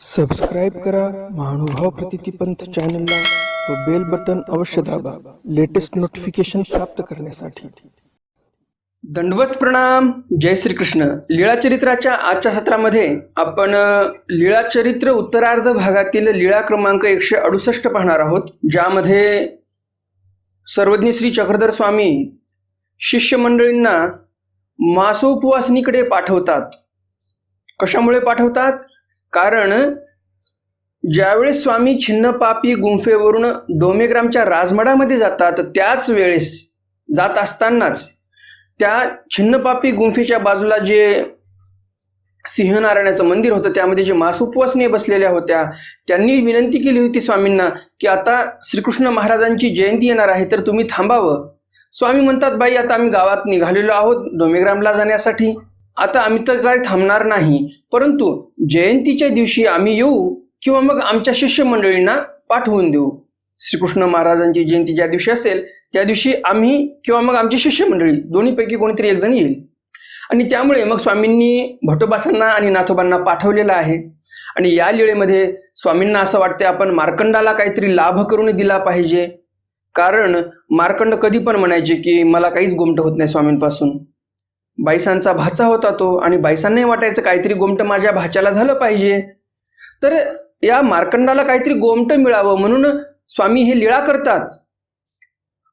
Subscribe करा महानुभाव प्रतितीपंथ चॅनलला व बेल बटन अवश्य दाबा लेटेस्ट नोटिफिकेशन प्राप्त करण्यासाठी. दंडवत प्रणाम जय श्रीकृष्ण. लीळाचरित्राच्या आजच्या सत्रामध्ये आपण लीळाचरित्र उत्तरार्ध भागातील लीळा क्रमांक एकशे अडुसष्ट पाहणार आहोत ज्यामध्ये सर्वज्ञ श्री चक्रधर स्वामी शिष्यमंडळींना मासोपवासनीकडे पाठवतात. कशामुळे पाठवतात? कारण ज्यावेळेस स्वामी छिन्नपापी गुंफेवरून डोमेग्रामच्या राजमडामध्ये जातात त्याच वेळेस जात असतानाच त्या छिन्नपापी गुंफेच्या बाजूला जे सिंहनारायणाचं मंदिर होतं त्यामध्ये जे मासोपवासने बसलेल्या होत्या त्यांनी विनंती केली होती स्वामींना की आता श्रीकृष्ण महाराजांची जयंती येणार आहे तर तुम्ही थांबावं. स्वामी म्हणतात बाई आता आम्ही गावात निघालेलो आहोत डोमेग्रामला जाण्यासाठी. आता आम्ही तर काय थांबणार नाही. परंतु जयंतीच्या दिवशी आम्ही येऊ किंवा मग आमच्या शिष्यमंडळींना पाठवून देऊ. श्रीकृष्ण महाराजांची जयंती ज्या दिवशी असेल त्या दिवशी आम्ही किंवा मग आमची शिष्यमंडळी दोन्हीपैकी कोणीतरी एक जण येईल. आणि त्यामुळे मग स्वामींनी भटोबासांना आणि नाथोबांना पाठवलेलं आहे. आणि या लीळेमध्ये स्वामींना असं वाटते आपण मार्कंडाला काहीतरी लाभ करून दिला पाहिजे. कारण मार्कंड कधी पण म्हणायचे की मला काहीच गोमट होत नाही स्वामींपासून. बाईसांचा भाचा होता तो आणि बाईसांनाही वाटायचं काहीतरी गोमट माझ्या भाच्याला झालं पाहिजे. तर या मार्कंडाला काहीतरी गोमट मिळावं म्हणून स्वामी हे लीळा करतात.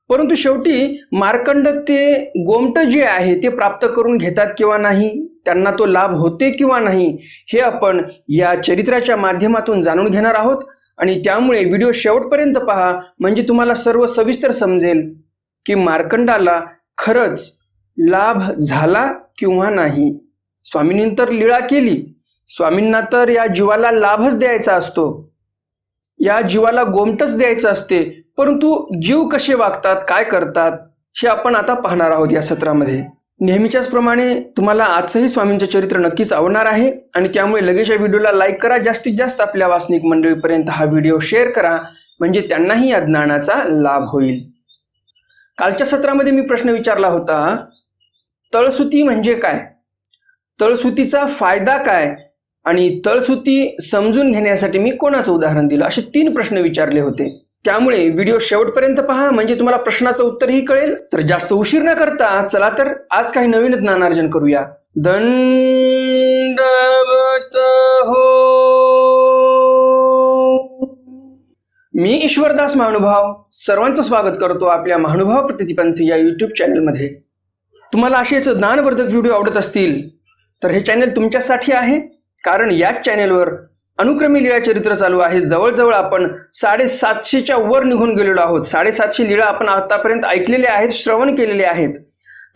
परंतु शेवटी मार्कंड ते गोमट जे आहे ते प्राप्त करून घेतात किंवा नाही त्यांना तो लाभ होते किंवा नाही हे आपण या चरित्राच्या माध्यमातून जाणून घेणार आहोत. आणि त्यामुळे व्हिडिओ शेवटपर्यंत पहा म्हणजे तुम्हाला सर्व सविस्तर समजेल की मार्कंडाला खरंच लाभ झाला किंवा नाही? स्वामींनी तर लीळा केली. स्वामींना तर या जीवाला लाभच द्यायचा असतो. या जीवाला गोमटच द्यायचं असते. परंतु जीव कसे वागतात काय करतात हे आपण आता पाहणार आहोत या सत्रामध्ये. नेहमीच्याच प्रमाणे तुम्हाला आजचंही स्वामींचं चरित्र नक्कीच आवडणार आहे आणि त्यामुळे लगेच या व्हिडिओला लाईक करा. जास्तीत जास्त आपल्या वासनिक मंडळीपर्यंत हा व्हिडिओ शेअर करा. म्हणजे त्यांनाही या ज्ञानाचा लाभ होईल. कालच्या सत्रामध्ये मी प्रश्न विचारला होता तळसुती म्हणजे काय? तळसुतीचा फायदा काय? आणि तळसुती समजून घेण्यासाठी मी कोणाचं उदाहरण दिलं? असे तीन प्रश्न विचारले होते. त्यामुळे व्हिडिओ शेवटपर्यंत पहा म्हणजे तुम्हाला प्रश्नाचं उत्तरही कळेल. तर जास्त उशीर न करता चला तर आज काही नवीन ज्ञानार्जन करूया. दंडवत हो. मी ईश्वरदास महानुभाव. सर्वांचं स्वागत करतो आपल्या महानुभाव प्रतिपंथ या युट्यूब चॅनलमध्ये तुम्हाला असेच ज्ञानवर्धक व्हिडिओ आवडत असतील तर हे चॅनल तुमच्यासाठी आहे. कारण याच चॅनेलवर अनुक्रमी लीळा चरित्र चालू आहे. जवळजवळ आपण साडेसातशेच्या वर निघून गेलेलो आहोत. साडेसातशे लीळा आपण आतापर्यंत ऐकलेल्या आहेत श्रवण केलेले आहेत.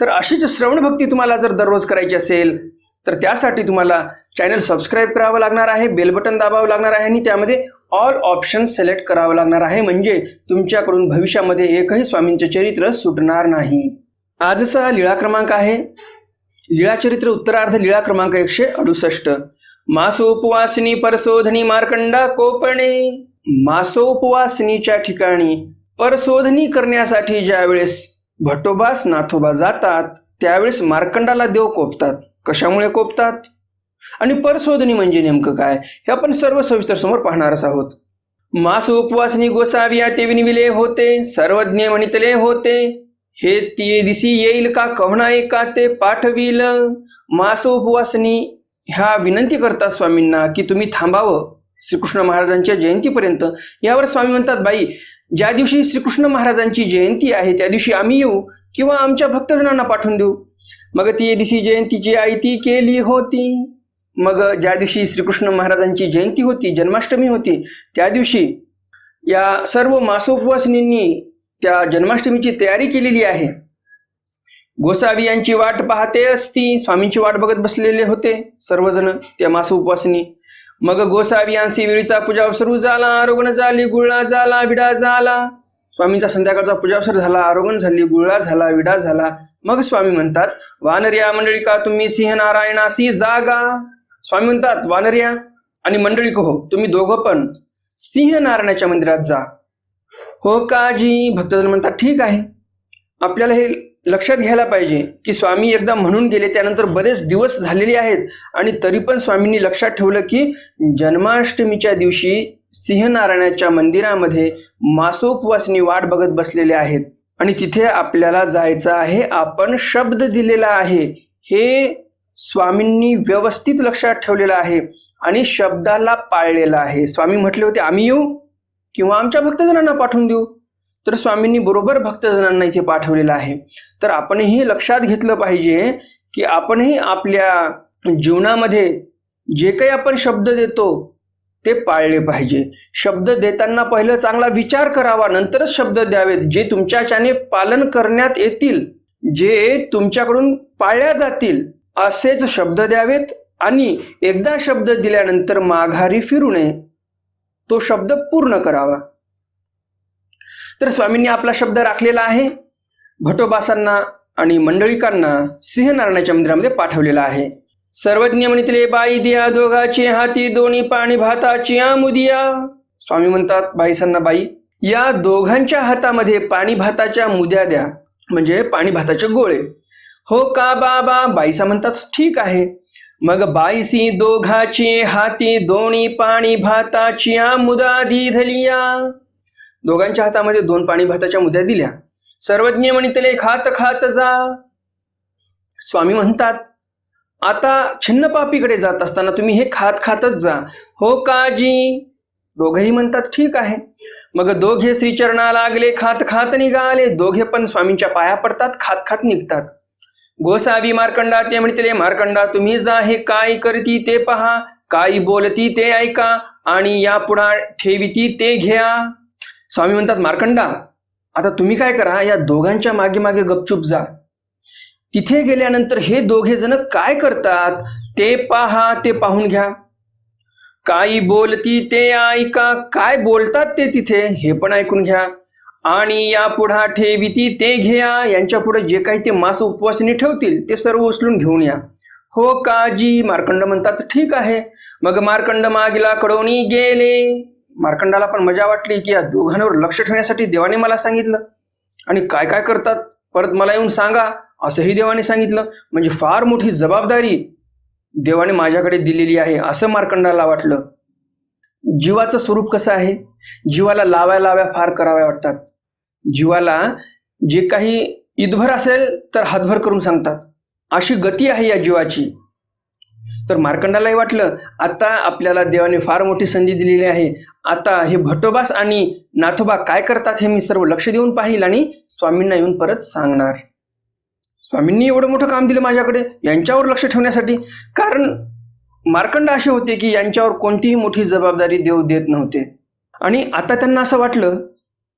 तर अशीच श्रवण भक्ती तुम्हाला जर दररोज करायची असेल तर त्यासाठी तुम्हाला चॅनल सबस्क्राईब करावं लागणार आहे बेल बटन दाबावं लागणार आहे आणि त्यामध्ये ऑल ऑप्शन सिलेक्ट करावं लागणार आहे. म्हणजे तुमच्याकडून भविष्यामध्ये एकही स्वामींचे चरित्र सुटणार नाही. आजचा लीळा क्रमांक आहे. लिळाचरित्र उत्तरार्ध लीळा क्रमांक एकशे अडुसष्ट. मासोपवासिनी परशोधनी मार्कंडा कोपणे. मासोपवासिनीच्या ठिकाणी परशोधनी करण्यासाठी ज्यावेळेस भटोबास नाथोबा जातात त्यावेळेस मार्कंडाला देव कोपतात. कशामुळे कोपतात? आणि परशोधनी म्हणजे नेमकं काय? हे आपण सर्व सविस्तर समोर पाहणारच आहोत. मास उपवासनी गोसाविया ते विनविले होते सर्वज्ञ म्हणितले होते. हे ती दिसी येईल का कवणाय का ते पाठविल. मास उपवासनी ह्या विनंती करतात स्वामींना की तुम्ही थांबावं श्रीकृष्ण महाराजांच्या जयंतीपर्यंत. यावर स्वामी म्हणतात बाई ज्या दिवशी श्रीकृष्ण महाराजांची जयंती आहे त्या दिवशी आम्ही येऊ किंवा आमच्या भक्तजनांना पाठवून देऊ. मग ती दिवशी जयंतीची आई ती केली होती. मग ज्या दिवशी श्रीकृष्ण महाराजांची जयंती होती जन्माष्टमी होती त्या दिवशी या सर्व मासोपवासिनींनी त्या जन्माष्टमीची तयारी केलेली आहे. गोसावी यांची वाट पाहते असती स्वामींची वाट बघत बसलेले होते सर्वजण त्या मास उपासनी मग गोसावी यांची वेळीचा पूजा अवसर झाला आरोग्य झाली गुळा झाला विडा झाला. स्वामींचा संध्याकाळचा पूजावसर झाला आरोगण झाली गुळा झाला विडा झाला. मग स्वामी म्हणतात वानर्या मंडळी का तुम्ही सिंह नारायणासी जागा? स्वामी म्हणतात वानर्या आणि मंडळी हो तुम्ही दोघं पण सिंह नारायणाच्या मंदिरात जा. हो काजी भक्तजन म्हणतात ठीक आहे. आपल्याला हे लक्षात घ्यायला पाहिजे की स्वामी एकदा म्हणून गेले त्यानंतर बरेच दिवस झालेले आहेत आणि तरी पण स्वामींनी लक्षात ठेवलं की जन्माष्टमीच्या दिवशी सिंहनारायणाच्या मंदिरामध्ये मासोपवासनी वाट बघत बसलेले आहेत. आणि तिथे आपल्याला जायचं आहे आपण शब्द दिलेला आहे. हे स्वामींनी व्यवस्थित लक्षात ठेवलेलं आहे आणि शब्दाला पाळलेला आहे. स्वामी म्हटले होते आम्ही येऊ? किंवा आमच्या भक्तजनांना पाठवून देऊ? तर स्वामींनी बरोबर भक्तजनांना इथे पाठवलेलं आहे. तर आपणही लक्षात घेतलं पाहिजे की आपणही आपल्या जीवनामध्ये जे काही आपण शब्द देतो ते पाळले पाहिजे. शब्द देताना पहिलं चांगला विचार करावा नंतरच शब्द द्यावेत. जे तुमच्याच्याने पालन करण्यात येतील जे तुमच्याकडून पाळल्या जातील असेच शब्द द्यावेत आणि एकदा शब्द दिल्यानंतर माघारी फिरू नये. तो शब्द पूर्ण करावा. तर स्वामींनी आपला शब्द राखलेला आहे. भटोबासांना आणि मंडळीकांना सिंहनारायणाच्या मंदिरामध्ये पाठवलेला आहे. सर्वज्ञ म्हणितले बाई दिया दोघाची हाती दोन्ही पाणी भाताची आमुदिया स्वामी म्हणतात बाईसांना बाई या दोघांच्या हातामध्ये पाणी भाताच्या मुद्या द्या. म्हणजे पाणी भाताचे गोळे. हो का बाबा? बाईसा म्हणतात ठीक आहे. मग बाईसी दोघाची हाती दोन्ही पाणी भाताच्या मुदा दिधलिया. दोघांच्या हातामध्ये दोन पाणी भाताच्या मुद्या दिल्या. सर्वज्ञ म्हणितले खात खात जा. स्वामी म्हणतात आता छिन्न पापीकडे जात असताना तुम्ही हे खात खातच जा. हो काजी. दोघेही म्हणतात ठीक आहे. मग दोघे श्रीचरणा लागले खात खात निघाले. दोघे पण स्वामींच्या पाया पडतात खात खात निघतात. गोसावी मार्कंडा ते म्हणते मार्कंडा तुम्ही जा हे काय करती ते पहा काय बोलती ते ऐका आणि या पुढा ठेविती ते घ्या. स्वामी म्हणतात मार्कंडा आता तुम्ही काय करा या दोघांच्या मागे मागे गपचूप जा. तिथे गेल्यानंतर हे दोघे जण काय करतात ते पहा ते पाहून घ्या. काही बोलती ते ऐका काय बोलतात ते तिथे हे पण ऐकून घ्या. आणि या पुढा ठेविती ते घ्या. यांच्या पुढे जे काही ते मास उपवासिनी ठेवतील ते सर्व उचलून घेऊन या. हो काजी मार्कंड म्हणतात ठीक आहे. मग मार्कंड मागीला कडवणी गेले. मार्कंडाला पण मजा वाटली की या दोघांवर लक्ष ठेवण्यासाठी देवाने मला सांगितलं. आणि काय काय करतात? परत मला येऊन सांगा. असंही देवाने सांगितलं. म्हणजे फार मोठी जबाबदारी देवाने माझ्याकडे दिलेली आहे असं मार्कंडाला वाटलं. जीवाचं स्वरूप कसं आहे? जीवाला लाव्या लाव्या फार कराव्या वाटतात. जीवाला जे काही ईदभर असेल तर हातभर करून सांगतात. अशी गती आहे या जीवाची. तर मार्कंडालाही वाटलं आता आपल्याला देवाने फार मोठी संधी दिलेली आहे. आता हे भटोबास आणि नाथोबा काय करतात हे मी सर्व लक्ष देऊन पाहिल आणि स्वामींना येऊन परत सांगणार. स्वामींनी एवढं मोठं काम दिलं माझ्याकडे यांच्यावर लक्ष ठेवण्यासाठी. कारण मार्कंड असे होते की यांच्यावर कोणतीही मोठी जबाबदारी देव देत नव्हते. आणि आता त्यांना असं वाटलं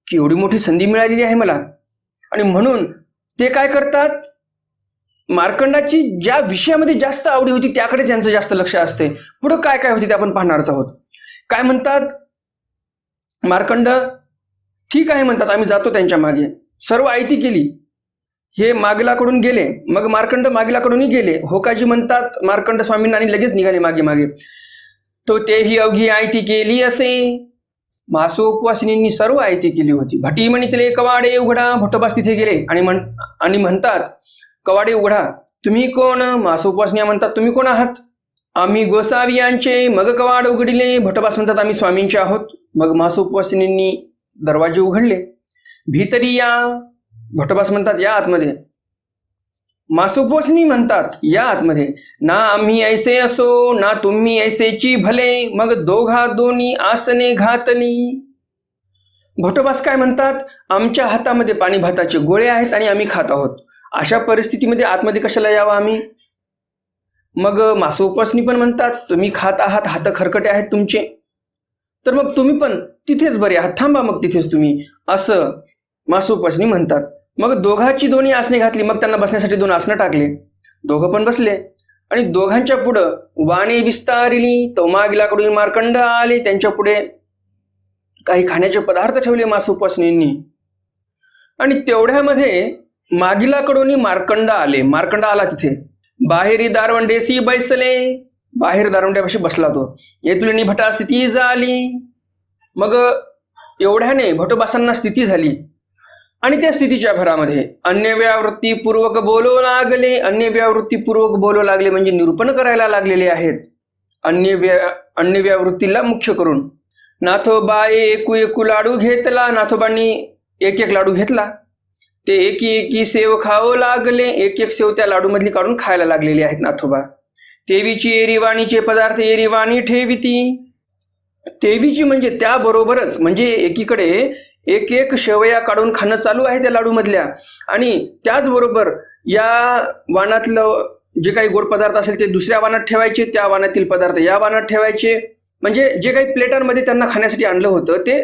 की एवढी मोठी संधी मिळालेली आहे मला. आणि म्हणून ते काय करतात? मार्कंडाची ज्या विषयामध्ये जास्त आवडी होती त्याकडे त्यांचं जास्त लक्ष असते. पुढं काय काय होते ते आपण पाहणारच आहोत. काय म्हणतात? मार्कंड ठीक आहे म्हणतात आम्ही जातो त्यांच्या मागे. सर्व आयती केली. हे मागलाकडून गेले मग मार्कंड मागलाकडूनही गेले. होकाजी म्हणतात मार्कंड स्वामींना आणि लगेच निघाले मागे मागे. तो तेही अवघी आयती केली असे. मासो उपवासिनींनी सर्व आयती केली होती. भटी म्हणितले कवाडे उघडा भटोबास तिथे गेले. आणि म्हण आणि म्हणतात कवाडे उघडा तुम्ही कोण? मासो उपवासनिया म्हणतात तुम्ही कोण आहात? आम्ही गोसावी यांचे मग कवाड उघडिले. भटोबास म्हणतात आम्ही स्वामींचे आहोत. मग मासो उपवासिनींनी दरवाजे उघडले. भीतरी या भटोबास म्हणतात या आतमध्ये. मासोपोसनी म्हणतात या आतमध्ये. ना आम्ही ऐसे असो ना तुम्ही ऐसेची भले मग दोघा दोन्ही आसने घातली. भटोबास काय म्हणतात? आमच्या हातामध्ये पाणी भाताचे गोळे आहेत आणि आम्ही खात आहोत. अशा परिस्थितीमध्ये आतमध्ये कशाला यावं आम्ही? मग मासोपासनी पण म्हणतात तुम्ही खात आहात हात खरकटे आहेत तुमचे. तर मग तुम्ही पण तिथेच बरे आहात. थांबा मग तिथेच तुम्ही. असं मासोपासनी म्हणतात. मग दोघांची दोन्ही आसने घातली मग त्यांना बसण्यासाठी दोन आसनं टाकले. दोघं पण बसले. आणि दोघांच्या पुढं वाणे विस्तारिली तौमागिलाकडून मार्कंड आले. त्यांच्या पुढे काही खाण्याचे पदार्थ ठेवले मासुपासनींनी आणि तेवढ्यामध्ये मागिलाकडून मार्कंड आले. मार्कंड आला तिथे. बाहेरी दारवंडेसी बैसले. बाहेर दारवंड्यापाशी बसला तो. येतुलिनी भटा स्थिती झाली मग एवढ्याने भटोबासांना स्थिती झाली. आणि त्या स्थितीच्या भरामध्ये अन्य व्यावृत्तीपूर्वक बोलू लागले अन्य व्यावृत्तीपूर्वक बोलू लागले म्हणजे निरूपण करायला लागलेले आहेत. अन्य व्या अन्य व्यावृत्तीला मुख्य करून. नाथोबाई एकू एकू लाडू घेतला नाथोबांनी एक एक लाडू घेतला. ते एकी एकी सेव खावं लागले एक एक सेव त्या लाडूमधली काढून खायला लागलेली आहेत नाथोबा. तेवीची एरिवाणीचे पदार्थ एरिवाणी ठेविती तेवीची म्हणजे त्याबरोबरच म्हणजे एकीकडे एक एक शेवया काढून खाणं चालू आहे त्या लाडू मधल्या आणि त्याचबरोबर या वाणातलं जे काही गोड पदार्थ असेल ते दुसऱ्या वाणात ठेवायचे त्या वाणातील पदार्थ या वाणात ठेवायचे. म्हणजे जे काही प्लेटांमध्ये त्यांना खाण्यासाठी आणलं होतं ते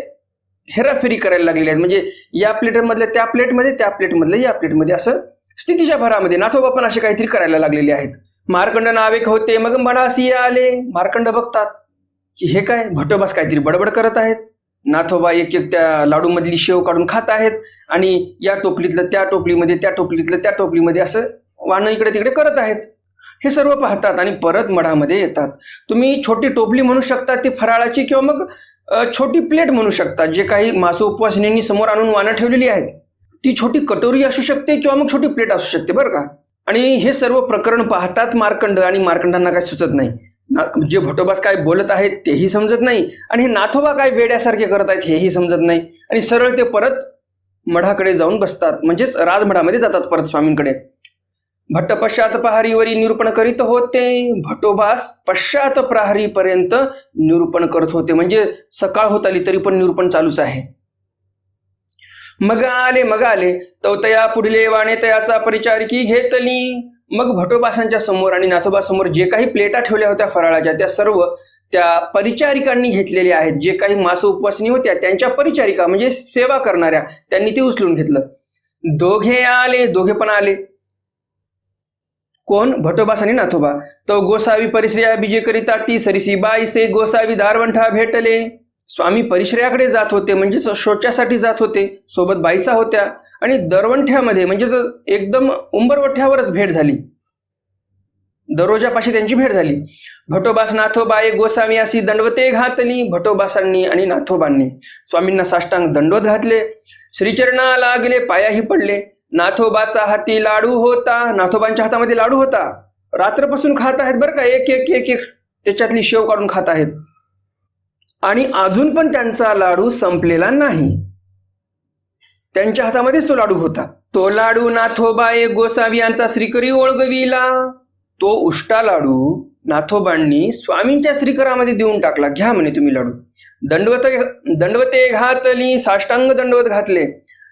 हेराफेरी करायला लागलेले आहेत. म्हणजे या प्लेटमधल्या त्या प्लेटमध्ये त्या प्लेटमधल्या या प्लेटमध्ये असं स्थितीच्या भरामध्ये नाथोबा पण असे काहीतरी करायला लागलेले आहेत. मार्कंड नावेक होते मग मडासी आले. मार्कंड बघतात. की हे काय? भटोबास काहीतरी बडबड करत आहेत. नाथोबा एक एक त्या लाडूमधली शेव काढून खात आहेत आणि या टोपलीतलं त्या टोपलीमध्ये त्या टोपलीतलं त्या टोपलीमध्ये असं वाणं इकडे तिकडे करत आहेत. हे सर्व पाहतात आणि परत मढामध्ये येतात. तुम्ही छोटी टोपली म्हणू शकता ती फराळाची किंवा मग छोटी प्लेट म्हणू शकता जे काही मासू उपवासिनींनी समोर आणून वाणं ठेवलेली आहेत. ती छोटी कटोरी असू शकते किंवा मग छोटी प्लेट असू शकते बरं का? आणि हे सर्व प्रकरण पाहतात मार्कंड आणि मार्कंडांना काही सुचत नाही. जे भटोबास काय बोलत आहेत तेही समजत नाही आणि हे नाथोबा काय वेड्यासारखे करत आहेत हेही समजत नाही. आणि सरळ ते परत मढाकडे जाऊन बसतात. म्हणजेच राजमढामध्ये जातात परत स्वामींकडे. भट्ट पश्चात प्रहारीवरी निरूपण करीत होते. भटोबास पश्चात प्रहारीपर्यंत निरूपण करत होते. म्हणजे सकाळ होत आली तरी पण निरूपण चालूच आहे. मग आले मग आले. तवतया पुढले वाणे तयाचा परिचारिकी घेतली. मग भटोबासांच्या समोर आणि नाथोबा समोर जे काही प्लेटा ठेवल्या होत्या फराळाच्या त्या सर्व त्या परिचारिकांनी घेतलेल्या आहेत. जे काही मास उपवासनी होत्या त्यांच्या परिचारिका म्हणजे सेवा करणाऱ्या त्यांनी ते उचलून घेतलं. दोघे आले दोघे पण आले. कोण? भटोबास आणि नाथोबा. तो गोसावी परिश्रया बीजे करिता ती सरिसी बाईसे गोसावी दारवंठा भेटले. स्वामी परिश्रयाकडे जात होते म्हणजेच शौचासाठी जात होते सोबत बाईसा होत्या आणि दरवंठ्यामध्ये म्हणजेच एकदम उंबरवठ्यावरच भेट झाली. दरोजापाशी त्यांची भेट झाली. भटोबास नाथोबाई गोसावी अशी दंडवते घातली भटोबासांनी आणि नाथोबांनी. स्वामींना साष्टांग दंडवत घातले. श्रीचरणा लागले पायाही पडले. नाथोबाचा हाती लाडू होता. नाथोबांच्या हातामध्ये लाडू होता. रात्रपासून खात आहेत बरं का एक एक एक एक त्याच्यातली शेव काढून खात आहेत. आणि अजून पण त्यांचा लाडू संपलेला नाही. त्यांच्या हातामध्येच तो लाडू होता. तो लाडू नाथोबाए गोसावी यांचा श्रीकरी ओळगविला. तो उष्टा लाडू नाथोबांनी स्वामींच्या श्रीकरामध्ये देऊन टाकला. घ्या म्हणे तुम्ही लाडू. दंडवत दंडवते घातली साष्टांग दंडवत घातले.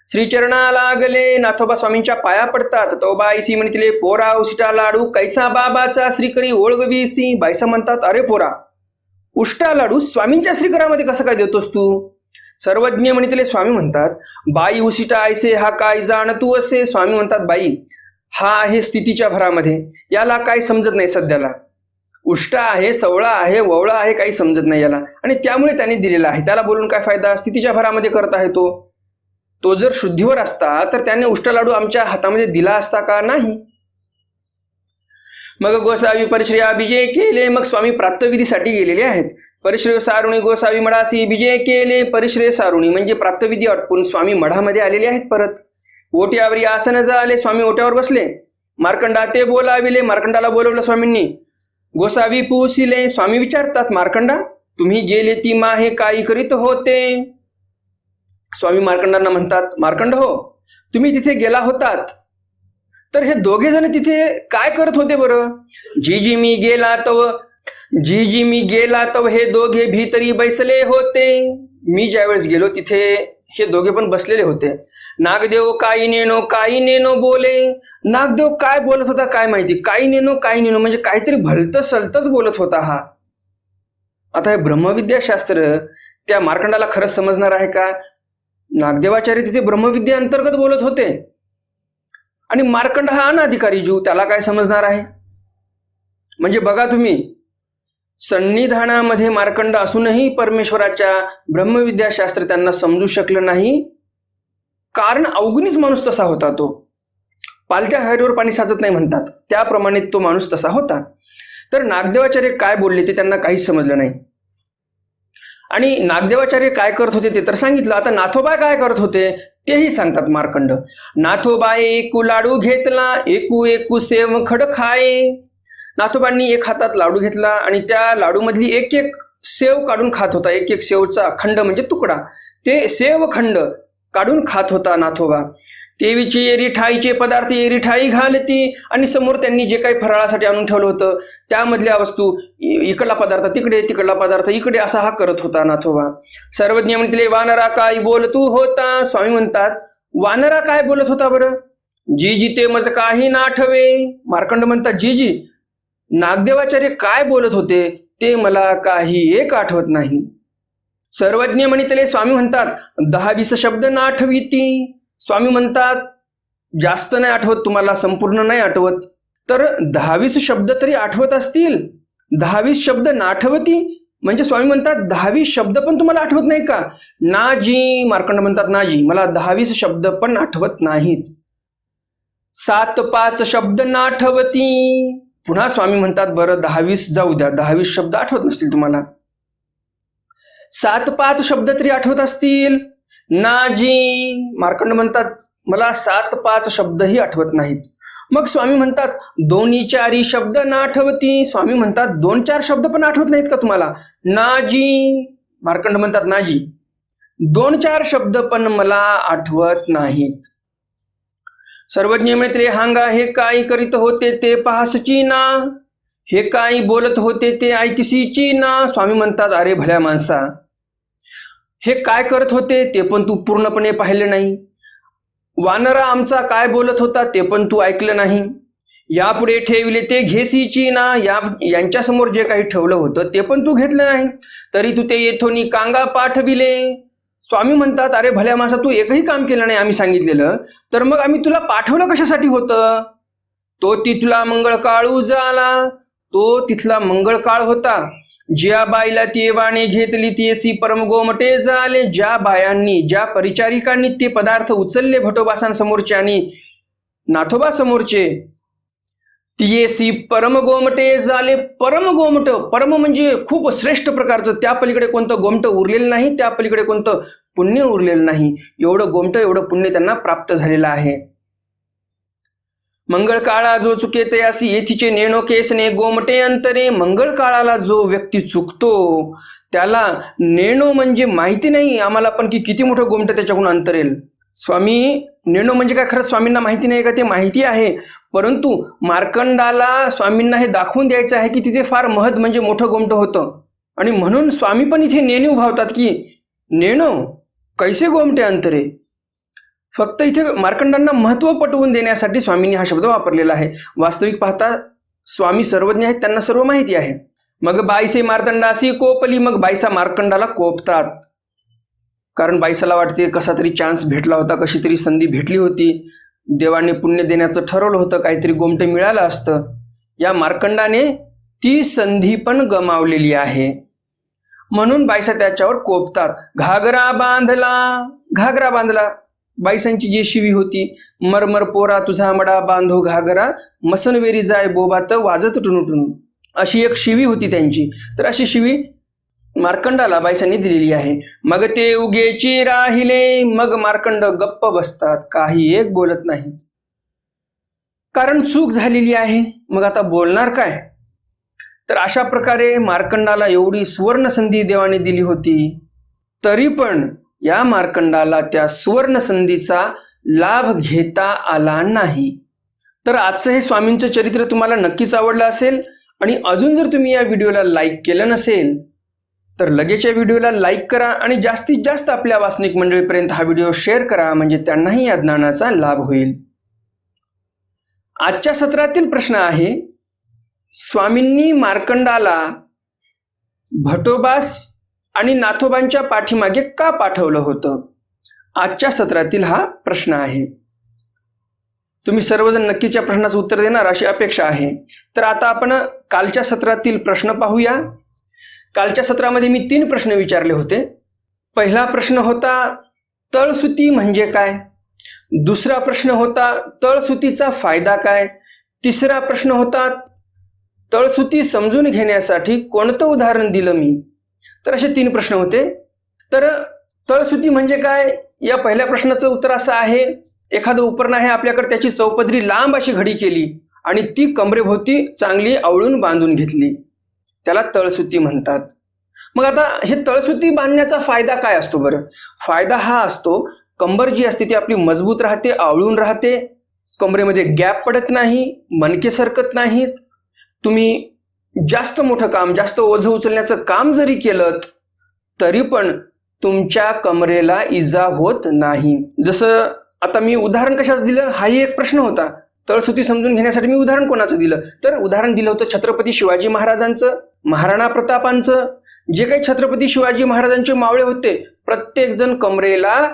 श्रीचरणा लागले नाथोबा स्वामींच्या पाया पडतात. तो बाईसी म्हणतील पोरा उष्टा लाडू कैसा बाबाचा श्रीकरी ओळगवीसी बाईसा म्हणतात अरे पोरा उष्टा लाडू स्वामींच्या श्रीकरामध्ये कसं काय देतोस तू? सर्वज्ञ म्हणितले स्वामी म्हणतात बाई उशिटा ऐसे हा काय जाण तू असे? स्वामी म्हणतात बाई हा आहे स्थितीच्या भरामध्ये. याला काय समजत नाही सध्याला. उष्टा आहे सवळा आहे ववळा आहे काही समजत नाही याला. आणि त्यामुळे त्याने दिलेला आहे. त्याला बोलून काय फायदा? स्थितीच्या भरामध्ये करत आहे तो. तो जर शुद्धीवर असता तर त्याने उष्टा लाडू आमच्या हातामध्ये दिला असता का? नाही. मग गोसावी परिश्रया विजय केले. मग स्वामी प्राप्तविधीसाठी गेलेले आहेत. परिश्रय सारुणी गोसावी मठासी विजय केले. परिश्रय सारुणी म्हणजे प्राप्तविधी अटपून स्वामी मढामध्ये आलेले आहेत परत. ओट्यावरी आसन झाले. स्वामी ओट्यावर बसले. मार्कंडा ते बोलाविले. मार्कंडाला बोलवलं स्वामींनी. गोसावी पोसिले. स्वामी विचारतात मार्कंडा तुम्ही गेले ती माहे काही करीत होते? स्वामी मार्कंडांना म्हणतात मार्कंड हो तुम्ही तिथे गेला होतात. तर हे दोघे जण तिथे काय करत होते बरं? जी जी मी गेला तव जी जी मी गेला तव हे दोघे भीतरी बैसले होते. मी ज्यावेळेस गेलो तिथे हे दोघे पण बसलेले होते. नागदेव काही नेनो काही नेनो बोले. नागदेव काय बोलत होता काय माहिती? काही नेनो काही नेनो म्हणजे काहीतरी भलत सलतच बोलत होता हा. आता हे ब्रह्मविद्याशास्त्र त्या मार्कंडाला खरंच समजणार आहे का? नागदेवाचार्य तिथे ब्रह्मविद्या अंतर्गत बोलत होते. आणि मार्कंड हा अनाधिकारी जीव त्याला काय समजणार आहे? म्हणजे बघा तुम्ही सन्निधानामध्ये मार्कंड असूनही परमेश्वराच्या ब्रह्मविद्याशास्त्र त्यांना समजू शकलं नाही. कारण अवगुणीच माणूस तसा होता तो. पालत्या हरीवर पाणी साचत नाही म्हणतात. त्याप्रमाणे तो माणूस तसा होता. तर नागदेवाचार्य काय बोलले ते त्यांना काहीच समजलं नाही. आणि नागदेवाचार्य काय करत होते ते तर सांगितलं. आता नाथोबा काय करत होते तेही सांगतात मार्कंड. नाथोबाय एकू लाडू घेतला एकू एकू सेव खड खाये नाथोबांनी एक हातात लाडू घेतला आणि त्या लाडूमधली एक एक सेव काढून खात होता. एक एक सेवचा खंड म्हणजे तुकडा. ते सेव खंड काढून खात होता नाथोबा. देवीची एरी ठाईचे पदार्थ एरी ठाई घालती आणि समोर त्यांनी जे काही फराळासाठी आणून ठेवलं होतं त्यामधल्या वस्तू इकडला पदार्थ तिकडे तिकडला पदार्थ इकडे असा हा करत होता नाथोबा. सर्वज्ञ म्हणतले वानरा काय बोलतू होता? स्वामी म्हणतात वानरा काय बोलत होता बरं? जी जी ते मज काही नाठवे. मार्कंड म्हणतात जी जी नागदेवाचार्य काय बोलत होते ते मला काही एक आठवत नाही. सर्वज्ञ म्हणितले स्वामी म्हणतात दहा वीस शब्द ना स्वामी म्हणतात जास्त नाही आठवत तुम्हाला संपूर्ण नाही आठवत. तर दहावीस शब्द तरी आठवत असतील. दहावीस शब्द नाठवती? म्हणजे स्वामी म्हणतात दहावीस शब्द पण तुम्हाला आठवत नाही का? नाजी मार्कंड म्हणतात नाजी मला दहावीस शब्द पण आठवत नाहीत. सात पाच शब्द नाठवती. पुन्हा स्वामी म्हणतात बरं दहावीस जाऊ द्या. दहावीस शब्द आठवत नसतील तुम्हाला. सात पाच शब्द तरी आठवत असतील. नाजी. मार्कंड म्हणतात मला सात पाच शब्दही आठवत नाहीत. मग स्वामी म्हणतात दोन्ही चारी शब्द ना आठवती स्वामी म्हणतात दोन चार शब्द पण आठवत नाहीत का तुम्हाला? नाजी. मार्कंड म्हणतात नाजी दोन चार शब्द पण मला आठवत नाहीत. सर्वज्ञ मित्रे हांगा हे काय करीत होते ते पाहसची ना. हे काय बोलत होते ते ऐकसीची ना. स्वामी म्हणतात अरे भल्या माणसा हे काय करत होते ते पण तू पूर्णपणे पाहिले नाही. वानरा आमचा काय बोलत होता ते पण तू ऐकलं नाही. यापुढे ठेवले ते घेसीची ना या यांच्या समोर जे काही ठेवलं होतं ते पण तू घेतलं नाही. तरी तू ते येथोनी कांगा पाठविले. स्वामी म्हणतात अरे भल्या माणसा तू एकही काम केलं नाही आम्ही सांगितलेलं. तर मग आम्ही तुला पाठवलं कशासाठी होतं? तो तिथला मंगळ काळू झाला तो तिथला मंगळ काळ होता. ज्या बाईला ते वाणे घेतली ती सी परम गोमटे झाले. ज्या बायांनी ज्या परिचारिकांनी ते पदार्थ उचलले भटोबासांसमोरचे आणि नाथोबा समोरचे तियेसी परम गोमटे झाले. परम गोमट परम म्हणजे खूप श्रेष्ठ प्रकारचं. त्या पलीकडे कोणतं गोमट उरलेलं नाही त्या पलीकडे कोणतं पुण्य उरलेलं नाही. एवढं गोमट एवढं पुण्य त्यांना प्राप्त झालेलं आहे. मंगळ काळा जो चुके तयासी येथीचे नेणो केसने गोमटे अंतरे मंगळ काळाला जो व्यक्ती चुकतो त्याला नेणो म्हणजे माहिती नाही. आम्हाला पण की किती मोठं गोमट त्याच्याकडून अंतरेल. स्वामी नेणो म्हणजे काय? खरंच स्वामींना माहिती नाही का? ते माहिती आहे. परंतु मार्कंडाला स्वामींना हे दाखवून द्यायचं आहे की तिथे फार महद म्हणजे मोठं गोमट होतं. आणि म्हणून स्वामी पण इथे नेणे उभावतात की नेणो कैसे गोमटे अंतरे? फक्त इथे मार्कंडांना महत्त्व पटवून देण्यासाठी स्वामींनी हा शब्द वापरलेला आहे. वास्तविक पाहता स्वामी सर्वज्ञ आहेत त्यांना सर्व माहिती आहे. मग बाईसे मार्तंडासी कोपली मग बाईसा मार्कंडाला कोपतात. कारण बाईसाला वाटते कसा तरी चान्स भेटला होता कशी तरी संधी भेटली होती. देवाने पुण्य देण्याचं ठरवलं होतं काहीतरी गोमटे मिळालं असतं. या मार्कंडाने ती संधी पण गमावलेली आहे. म्हणून बाईसा त्याच्यावर कोपतात. घागरा बांधला घागरा बांधला. बाईसांची जी शिवी होती मरमर पोरा तुझा मडा बांधो घागरा मसनवेरी जाय बोबात वाजत टुनुटुनु अशी एक शिवी होती त्यांची. तर अशी शिवी मार्कंडाला बाईसांनी दिलेली आहे. मग ते उगेची राहिले मग मार्कंड गप्प बसतात काही एक बोलत नाहीत. कारण चूक झालेली आहे मग आता बोलणार काय? तर अशा प्रकारे मार्कंडाला एवढी सुवर्ण संधी देवाने दिली होती तरी पण या मार्कंडाला त्या सुवर्ण संधीचा लाभ घेता आला नाही. तर आजचं हे स्वामींचं चरित्र तुम्हाला नक्कीच आवडलं असेल आणि अजून जर तुम्ही या व्हिडिओला लाईक केलं नसेल तर लगेच या व्हिडिओला लाईक करा आणि जास्तीत जास्त आपल्या वासनिक मंडळीपर्यंत हा व्हिडिओ शेअर करा म्हणजे त्यांनाही या ज्ञानाचा लाभ होईल. आजच्या सत्रातील प्रश्न आहे स्वामींनी मार्कंडाला भटोबास आणि नाथोबांच्या पाठीमागे का पाठवलं होतं? आजच्या सत्रातील हा प्रश्न आहे. तुम्ही सर्वजण नक्कीच्या प्रश्नाचं उत्तर देणार अशी अपेक्षा आहे. तर आता आपण कालच्या सत्रातील प्रश्न पाहूया. कालच्या सत्रामध्ये मी तीन प्रश्न विचारले होते. पहिला प्रश्न होता तळसुती म्हणजे काय? दुसरा प्रश्न होता तळसुतीचा फायदा काय? तिसरा प्रश्न होता तळसुती समजून घेण्यासाठी कोणतं उदाहरण दिलं मी? तर असे तीन प्रश्न होते. तर तळसुती म्हणजे काय? या पहिल्या प्रश्नाचं उत्तर असं आहे एखादं उपरण आहे आपल्याकडे त्याची चौपदरी लांब अशी घडी केली आणि ती कमरेभोवती चांगली आवळून बांधून घेतली. त्याला तळसुती म्हणतात. मग आता हे तळसुती बांधण्याचा फायदा काय असतो बरं? फायदा हा असतो कंबर जी असते ती आपली मजबूत राहते आवळून राहते. कमरेमध्ये गॅप पडत नाही मनके सरकत नाहीत. तुम्ही जास्त मोठं काम जास्त ओझं उचलण्याचं काम जरी केलं तरी पण तुमच्या कमरेला इजा होत नाही. जसं आता मी उदाहरण कशाच दिलं? हाही एक प्रश्न होता. तळसुती समजून घेण्यासाठी मी उदाहरण कोणाचं दिलं? तर उदाहरण दिलं होतं छत्रपती शिवाजी महाराजांचं महाराणा प्रतापांचं. जे काही छत्रपती शिवाजी महाराजांचे मावळे होते प्रत्येक जण कमरेला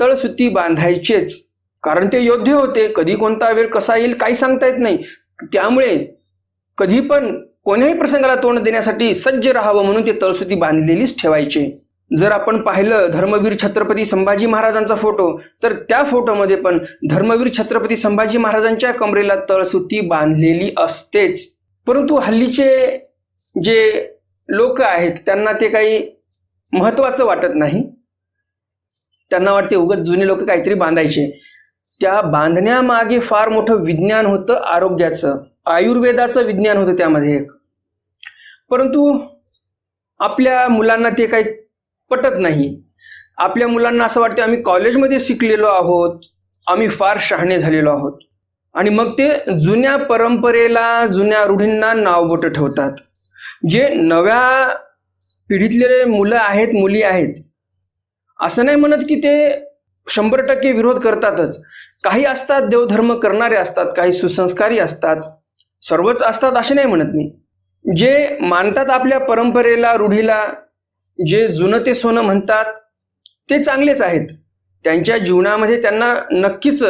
तळसुती बांधायचेच. कारण ते योद्धे होते. कधी कोणता वेळ कसा येईल काही सांगता येत नाही. त्यामुळे कधी पण कोण्याही प्रसंगाला तोंड देण्यासाठी सज्ज राहावं म्हणून ते तळसुती बांधलेलीच ठेवायचे. जर आपण पाहिलं धर्मवीर छत्रपती संभाजी महाराजांचा फोटो तर त्या फोटोमध्ये पण धर्मवीर छत्रपती संभाजी महाराजांच्या कमरेला तळसुती बांधलेली असतेच. परंतु हल्लीचे जे लोक आहेत त्यांना ते काही महत्वाचं वाटत नाही. त्यांना वाटते उगत जुने लोक काहीतरी बांधायचे. त्या बांधण्यामागे फार मोठं विज्ञान होतं आरोग्याचं. आयुर्वेदाचं विज्ञान होतं त्यामध्ये एक. परंतु आपल्या मुलांना ते काही पटत नाही. आपल्या मुलांना असं वाटतं आम्ही कॉलेजमध्ये शिकलेलो आहोत आम्ही फार शहाणे झालेलो आहोत. आणि मग ते जुन्या परंपरेला जुन्या रूढींना नावबोट ठेवतात. जे नव्या पिढीतले मुलं आहेत मुली आहेत असं नाही म्हणत की ते शंभर टक्के विरोध करतातच. काही असतात देवधर्म करणारे असतात काही सुसंस्कारी असतात. सर्वच असतात असे नाही म्हणत मी. जे मानतात आपल्या परंपरेला रूढीला जे जुनं ते सोनं म्हणतात ते चांगलेच आहेत. त्यांच्या जीवनामध्ये त्यांना नक्कीच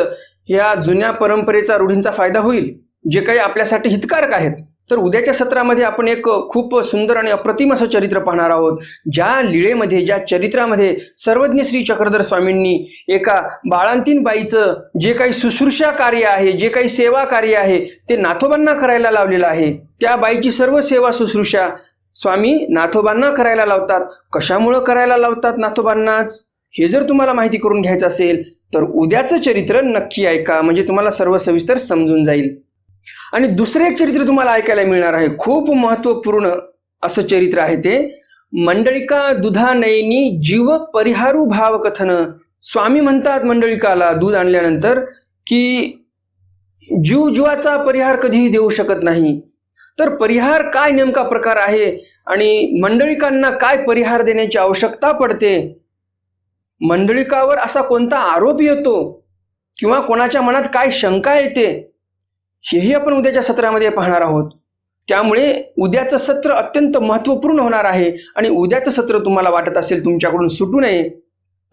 या जुन्या परंपरेचा रूढींचा फायदा होईल जे काही आपल्यासाठी हितकारक आहेत. तर उद्याच्या सत्रामध्ये आपण एक खूप सुंदर आणि अप्रतिम असं चरित्र पाहणार आहोत. ज्या लीळेमध्ये ज्या चरित्रामध्ये सर्वज्ञ श्री चक्रधर स्वामींनी एका बाळांतीन बाईचं जे काही शुश्रूषा कार्य आहे जे काही सेवा कार्य आहे ते नाथोबांना करायला लावलेलं आहे. त्या बाईची सर्व सेवा शुश्रूषा स्वामी नाथोबांना करायला लावतात. कशामुळं करायला लावतात नाथोबांनाच? हे जर तुम्हाला माहिती करून घ्यायचं असेल तर उद्याचं चरित्र नक्की ऐका. म्हणजे तुम्हाला सर्व सविस्तर समजून जाईल. आणि दुसरे एक चरित्र तुम्हाला ऐकायला मिळणार आहे. खूप महत्त्वपूर्ण असं चरित्र आहे ते. मंडळिका दुधानयनी जीव परिहारू भाव कथन. स्वामी म्हणतात मंडळिकाला दूध आणल्यानंतर की जीव जीवाचा परिहार कधीही देऊ शकत नाही. तर परिहार काय नेमका प्रकार आहे आणि मंडळिकांना काय परिहार देण्याची आवश्यकता पडते? मंडळिकावर असा कोणता आरोप येतो? किंवा कोणाच्या मनात काय शंका येते? हेही आपण उद्याच्या सत्रामध्ये पाहणार आहोत. त्यामुळे उद्याचं सत्र अत्यंत महत्त्वपूर्ण होणार आहे आणि उद्याचं सत्र तुम्हाला वाटत असेल तुमच्याकडून सुटू नये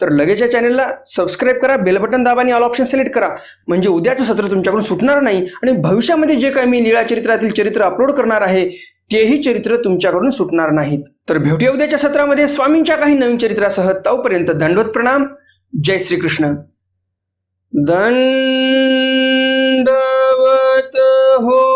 तर लगेच या चॅनलला सबस्क्राईब करा बेल बटन दाबा आणि ऑल ऑप्शन सिलेक्ट करा. म्हणजे उद्याचं सत्र तुमच्याकडून सुटणार नाही आणि भविष्यामध्ये जे काही मी निळा चरित्रातील चरित्र अपलोड करणार आहे तेही चरित्र तुमच्याकडून सुटणार नाहीत. तर भेटूया उद्याच्या सत्रामध्ये स्वामींच्या काही नवीन चरित्रासह. तोपर्यंत दंडवत प्रणाम. जय श्रीकृष्ण. दंड হো